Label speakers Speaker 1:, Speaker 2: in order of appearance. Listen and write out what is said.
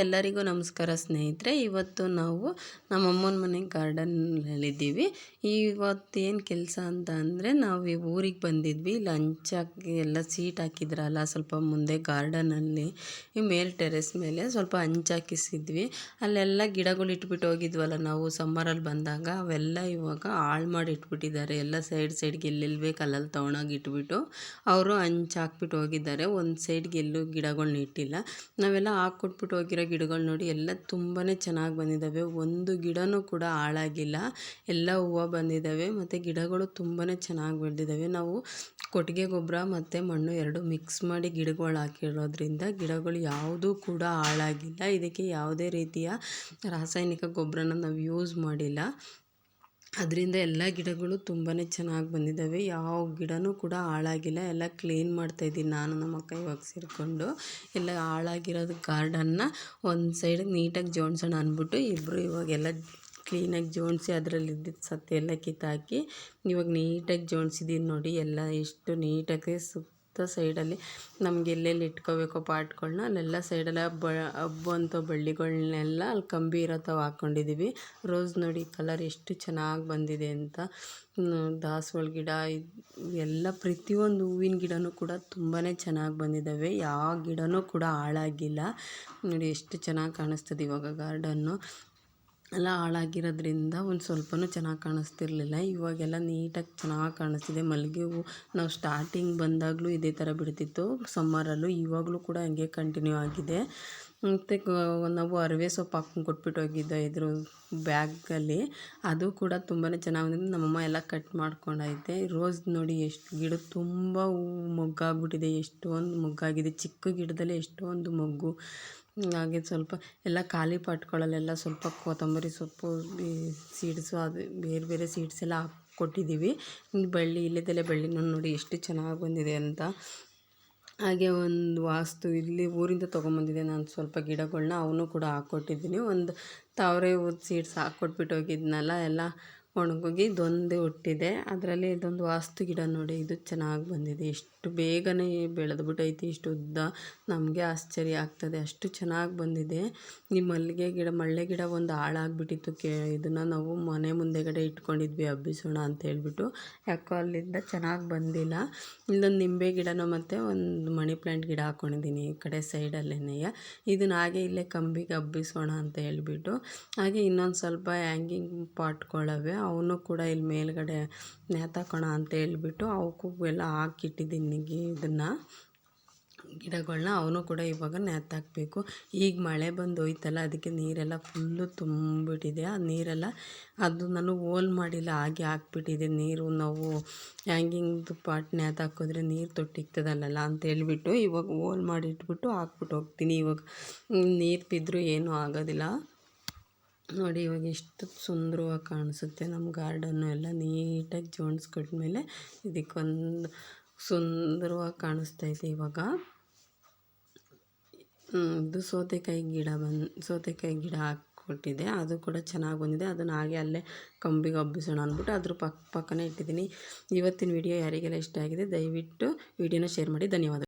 Speaker 1: ಎಲ್ಲರಿಗೂ ನಮಸ್ಕಾರ ಸ್ನೇಹಿತರೆ, ಇವತ್ತು ನಾವು ನಮ್ಮ ಅಮ್ಮನ ಮನೆ ಗಾರ್ಡನ್ನಲ್ಲಿದ್ದೀವಿ ಏನು ಕೆಲಸ ಅಂತ ಅಂದರೆ ನಾವು ಈ ಊರಿಗೆ ಬಂದಿದ್ವಿ. ಲಂಚ್ ಹಾಕಿ ಎಲ್ಲ ಸೀಟ್ ಹಾಕಿದ್ರಲ್ಲ, ಸ್ವಲ್ಪ ಮುಂದೆ ಗಾರ್ಡನಲ್ಲಿ, ಈ ಮೇಲ್ ಟೆರೆಸ್ ಮೇಲೆ ಸ್ವಲ್ಪ ಹಂಚಾಕಿಸಿದ್ವಿ ಅಲ್ಲೆಲ್ಲ ಗಿಡಗಳು ಇಟ್ಬಿಟ್ಟು ಹೋಗಿದ್ವಲ್ಲ ನಾವು ಸಮ್ಮರಲ್ಲಿ ಬಂದಾಗ, ಅವೆಲ್ಲ ಇವಾಗ ಹಾಳು ಮಾಡಿ ಇಟ್ಬಿಟ್ಟಿದ್ದಾರೆ ಎಲ್ಲ ಸೈಡ್ ಸೈಡ್ಗೆ ಎಲ್ಲೆಲ್ಲಿ ಬೇಕು ಅಲ್ಲಲ್ಲಿ ತೊಗೊಂಡೋಗಿ ಇಟ್ಬಿಟ್ಟು ಅವರು ಹಂಚ್ ಹಾಕ್ಬಿಟ್ಟು ಹೋಗಿದ್ದಾರೆ. ಒಂದು ಸೈಡ್ಗೆ ಎಲ್ಲೂ ಗಿಡಗಳ್ನ ಇಟ್ಟಿಲ್ಲ. ನಾವೆಲ್ಲ ಹಾಕ್ಕೊಟ್ಬಿಟ್ಟು ಹೋಗಿರೋ ಗಿಡಗಳು ನೋಡಿ, ಎಲ್ಲ ತುಂಬಾ ಚೆನ್ನಾಗಿ ಬಂದಿದ್ದಾವೆ ಒಂದು ಗಿಡನೂ ಕೂಡ ಹಾಳಾಗಿಲ್ಲ. ಎಲ್ಲ ಹೂವು ಬಂದಿದ್ದಾವೆ ಮತ್ತು ಗಿಡಗಳು ತುಂಬಾ ಚೆನ್ನಾಗಿ ಬೆಳೆದಿದ್ದಾವೆ ನಾವು ಕೊಟ್ಟಿಗೆ ಗೊಬ್ಬರ ಮತ್ತು ಮಣ್ಣು ಎರಡು ಮಿಕ್ಸ್ ಮಾಡಿ ಗಿಡಗಳು ಹಾಕಿರೋದ್ರಿಂದ ಗಿಡಗಳು ಯಾವುದೂ ಕೂಡ ಹಾಳಾಗಿಲ್ಲ. ಇದಕ್ಕೆ ಯಾವುದೇ ರೀತಿಯ ರಾಸಾಯನಿಕ ಗೊಬ್ಬರನ ನಾವು ಯೂಸ್ ಮಾಡಿಲ್ಲ. ಅದರಿಂದ ಎಲ್ಲ ಗಿಡಗಳು ತುಂಬಾ ಚೆನ್ನಾಗಿ ಬಂದಿದ್ದಾವೆ ಯಾವ ಗಿಡವೂ ಕೂಡ ಹಾಳಾಗಿಲ್ಲ. ಎಲ್ಲ ಕ್ಲೀನ್ ಮಾಡ್ತಾಯಿದ್ದೀನಿ ನಾನು, ನಮ್ಮ ಅಕ್ಕ ಇವಾಗ ಸೇರಿಕೊಂಡು. ಎಲ್ಲ ಹಾಳಾಗಿರೋದು ಗಾರ್ಡನ್ನ ಒಂದು ಸೈಡಿಗೆ ನೀಟಾಗಿ ಜೋಡಿಸೋಣ ಅಂದ್ಬಿಟ್ಟು ಇಬ್ಬರು ಇವಾಗೆಲ್ಲ ಕ್ಲೀನಾಗಿ ಜೋಡಿಸಿ ಅದರಲ್ಲಿ ಇದ್ದಿದ್ದು ಸತ್ತು ಎಲ್ಲ ಕಿತ್ತಾಕಿ ಇವಾಗ ನೀಟಾಗಿ ಜೋಡಿಸಿದ್ದೀನಿ ನೋಡಿ. ಎಲ್ಲ ಎಷ್ಟು ನೀಟಾಗಿ ಸು ಸೈಡಲ್ಲಿ ನಮ್ಗೆ ಎಲ್ಲೆಲ್ಲಿ ಇಟ್ಕೋಬೇಕೋ ಪಾಟ್ಗಳನ್ನ ಅಲ್ಲೆಲ್ಲ ಸೈಡೆಲ್ಲ ಬ ಹಬ್ಬುವಂಥ ಬಳ್ಳಿಗಳನ್ನೆಲ್ಲ ಅಲ್ಲಿ ಕಂಬಿ ಇರೋ ಥರ ಹಾಕ್ಕೊಂಡಿದ್ದೀವಿ. ರೋಸ್ ನೋಡಿ ಕಲರ್ ಎಷ್ಟು ಚೆನ್ನಾಗಿ ಬಂದಿದೆ ಅಂತ. ದಾಸವಾಳ ಗಿಡ ಎಲ್ಲ ಪ್ರತಿಯೊಂದು ಹೂವಿನ ಗಿಡವೂ ಕೂಡ ತುಂಬಾ ಚೆನ್ನಾಗಿ ಬಂದಿದ್ದಾವೆ. ಯಾವ ಗಿಡನೂ ಕೂಡ ಹಾಳಾಗಿಲ್ಲ. ನೋಡಿ ಎಷ್ಟು ಚೆನ್ನಾಗಿ ಕಾಣಿಸ್ತದೆ ಇವಾಗ ಗಾರ್ಡನ್ನು. ಎಲ್ಲ ಹಾಳಾಗಿರೋದ್ರಿಂದ ಒಂದು ಸ್ವಲ್ಪನೂ ಚೆನ್ನಾಗಿ ಕಾಣಿಸ್ತಿರ್ಲಿಲ್ಲ. ಇವಾಗೆಲ್ಲ ನೀಟಾಗಿ ಚೆನ್ನಾಗಿ ಕಾಣಿಸ್ತಿದೆ. ಮಲ್ಲಿಗೆ ಹೂವು ನಾವು ಸ್ಟಾರ್ಟಿಂಗ್ ಬಂದಾಗಲೂ ಇದೇ ಥರ ಬಿಡ್ತಿತ್ತು. ಸಮ್ಮರಲ್ಲೂ ಇವಾಗಲೂ ಕೂಡ ಹಂಗೆ ಕಂಟಿನ್ಯೂ ಆಗಿದೆ. ಮತ್ತು ನಾವು ಅರಿವೆ ಸೊಪ್ಪು ಹಾಕಿ ಕೊಟ್ಬಿಟ್ಟು ಹೋಗಿದ್ದೆ ಇದ್ರ ಬ್ಯಾಗಲ್ಲಿ. ಅದು ಕೂಡ ತುಂಬಾ ಚೆನ್ನಾಗಿ ಬಂದಿದೆ. ನಮ್ಮಮ್ಮ ಎಲ್ಲ ಕಟ್ ಮಾಡ್ಕೊಂಡೈತೆ. ರೋಸ್ ನೋಡಿ ಎಷ್ಟು ಗಿಡ ತುಂಬ ಹೂವು ಮೊಗ್ಗಾಗ್ಬಿಟ್ಟಿದೆ. ಎಷ್ಟೊಂದು ಮೊಗ್ಗಾಗಿದೆ. ಚಿಕ್ಕ ಗಿಡದಲ್ಲೇ ಎಷ್ಟೊಂದು ಮೊಗ್ಗು. ಹಾಗೆ ಸ್ವಲ್ಪ ಎಲ್ಲ ಖಾಲಿ ಪಾಟ್ಗಳಲ್ಲೆಲ್ಲ ಸ್ವಲ್ಪ ಕೊತ್ತಂಬರಿ ಸೊಪ್ಪು ಸೀಡ್ಸು ಅದು ಬೇರೆ ಬೇರೆ ಸೀಡ್ಸ್ ಎಲ್ಲ ಹಾಕ್ಕೊಟ್ಟಿದ್ದೀವಿ. ಬಳ್ಳಿ ಇಲ್ಲದೆಲೆ ಬಳ್ಳಿನೂ ನೋಡಿ ಎಷ್ಟು ಚೆನ್ನಾಗಿ ಬಂದಿದೆ ಅಂತ. ಹಾಗೆ ಒಂದು ವಾಸ್ತು ಇಲ್ಲಿ ಊರಿಂದ ತೊಗೊಂಬಂದಿದ್ದೆ ನಾನು ಸ್ವಲ್ಪ ಗಿಡಗಳನ್ನ ಅವನ್ನೂ ಕೂಡ ಹಾಕ್ಕೊಟ್ಟಿದ್ದೀನಿ. ಒಂದು ತಾವರೆ ಸೀಡ್ಸ್ ಹಾಕ್ಕೊಟ್ಬಿಟ್ಟು ಹೋಗಿದ್ನಲ್ಲ, ಎಲ್ಲ ಒಣಗೋಗಿ ಇದೊಂದೇ ಹುಟ್ಟಿದೆ. ಅದರಲ್ಲಿ ಇದೊಂದು ವಾಸ್ತು ಗಿಡ ನೋಡಿ ಇದು ಚೆನ್ನಾಗಿ ಬಂದಿದೆ. ಎಷ್ಟು ಬೇಗನೆ ಬೆಳೆದು ಬಿಟ್ಟೈತಿ ಇಷ್ಟು ಉದ್ದ. ನಮಗೆ ಆಶ್ಚರ್ಯ ಆಗ್ತದೆ. ಅಷ್ಟು ಚೆನ್ನಾಗಿ ಬಂದಿದೆ. ಈ ಮಲ್ಲಿಗೆ ಗಿಡ, ಮಳ್ಳೆ ಗಿಡ ಒಂದು ಹಾಳಾಗ್ಬಿಟ್ಟಿತ್ತು ಕೇ, ಇದನ್ನು ನಾವು ಮನೆ ಮುಂದೆಗಡೆ ಇಟ್ಕೊಂಡಿದ್ವಿ ಹಬ್ಬಿಸೋಣ ಅಂತ ಹೇಳ್ಬಿಟ್ಟು. ಯಾಕೋ ಅಲ್ಲಿಂದ ಚೆನ್ನಾಗಿ ಬಂದಿಲ್ಲ. ಇಲ್ಲೊಂದು ನಿಂಬೆ ಗಿಡನೂ ಮತ್ತು ಒಂದು ಮನಿ ಪ್ಲ್ಯಾಂಟ್ ಗಿಡ ಹಾಕ್ಕೊಂಡಿದ್ದೀನಿ ಈ ಕಡೆ ಸೈಡಲ್ಲೇ ಇದನ್ನ ಹಾಗೆ ಇಲ್ಲೇ ಕಂಬಿಗೆ ಹಬ್ಬಿಸೋಣ ಅಂತ ಹೇಳ್ಬಿಟ್ಟು. ಹಾಗೆ ಇನ್ನೊಂದು ಸ್ವಲ್ಪ ಹ್ಯಾಂಗಿಂಗ್ ಪಾಟ್ಗಳವೆ. ಅವನು ಕೂಡ ಇಲ್ಲಿ ಮೇಲ್ಗಡೆ ನೇತಾಕೋಣ ಅಂತ ಹೇಳ್ಬಿಟ್ಟು ಅವಕ್ಕೂ ಎಲ್ಲ ಹಾಕಿಟ್ಟಿದ್ದೀನಿ ಗಿ ಇದನ್ನು. ಗಿಡಗಳನ್ನ ಅವನು ಕೂಡ ಇವಾಗ ನೇತಾಕಬೇಕು. ಈಗ ಮಳೆ ಬಂದು ಹೋಯ್ತಲ್ಲ ಅದಕ್ಕೆ ನೀರೆಲ್ಲ ಫುಲ್ಲು ತುಂಬಿಟ್ಟಿದೆ ಆ ನೀರೆಲ್ಲ ಅದು ನಾನು ಓಲ್ ಮಾಡಿಲ್ಲ, ಹಾಗೆ ಹಾಕ್ಬಿಟ್ಟಿದೆ. ನೀರು, ನಾವು, ಹ್ಯಾಂಗಿಂಗ್ದು ಪಾಟ್ ನೇತಾಕೋದ್ರೆ ನೀರು ತೊಟ್ಟಿಗ್ತದಲ್ಲ ಅಂತ ಹೇಳ್ಬಿಟ್ಟು ಇವಾಗ ಓಲ್ ಮಾಡಿಟ್ಬಿಟ್ಟು ಹಾಕ್ಬಿಟ್ಟು ಹೋಗ್ತೀನಿ ಇವಾಗ. ನೀರು ಬಿದ್ದರೂ ಏನೂ ಆಗೋದಿಲ್ಲ. ನೋಡಿ, ಇವಾಗ ಎಷ್ಟು ಸುಂದರವಾಗಿ ಕಾಣಿಸುತ್ತೆ ನಮ್ಮ ಗಾರ್ಡನ್ನು. ಎಲ್ಲ ನೀಟಾಗಿ ಜೋಡಿಸ್ಕೊಟ್ಮೇಲೆ ಇದಕ್ಕೊಂದು ಸುಂದರವಾಗಿ ಕಾಣಿಸ್ತೈತೆ ಇವಾಗ. ಇದು ಸೌತೆಕಾಯಿ ಗಿಡ ಬಂದು, ಸೌತೆಕಾಯಿ ಗಿಡ ಹಾಕ್ಕೊಟ್ಟಿದೆ. ಅದು ಕೂಡ ಚೆನ್ನಾಗಿ ಬಂದಿದೆ. ಅದನ್ನು ಹಾಗೆ ಅಲ್ಲೇ ಕಂಬಿಗೆ ಹಬ್ಬಿಸೋಣ ಅಂದ್ಬಿಟ್ಟು ಅದ್ರ ಪಕ್ಕ ಪಕ್ಕನೇ ಇಟ್ಟಿದ್ದೀನಿ. ಇವತ್ತಿನ ವಿಡಿಯೋ ಯಾರಿಗೆಲ್ಲ ಇಷ್ಟ ಆಗಿದೆ, ದಯವಿಟ್ಟು ವಿಡಿಯೋನ ಶೇರ್ ಮಾಡಿ. ಧನ್ಯವಾದ.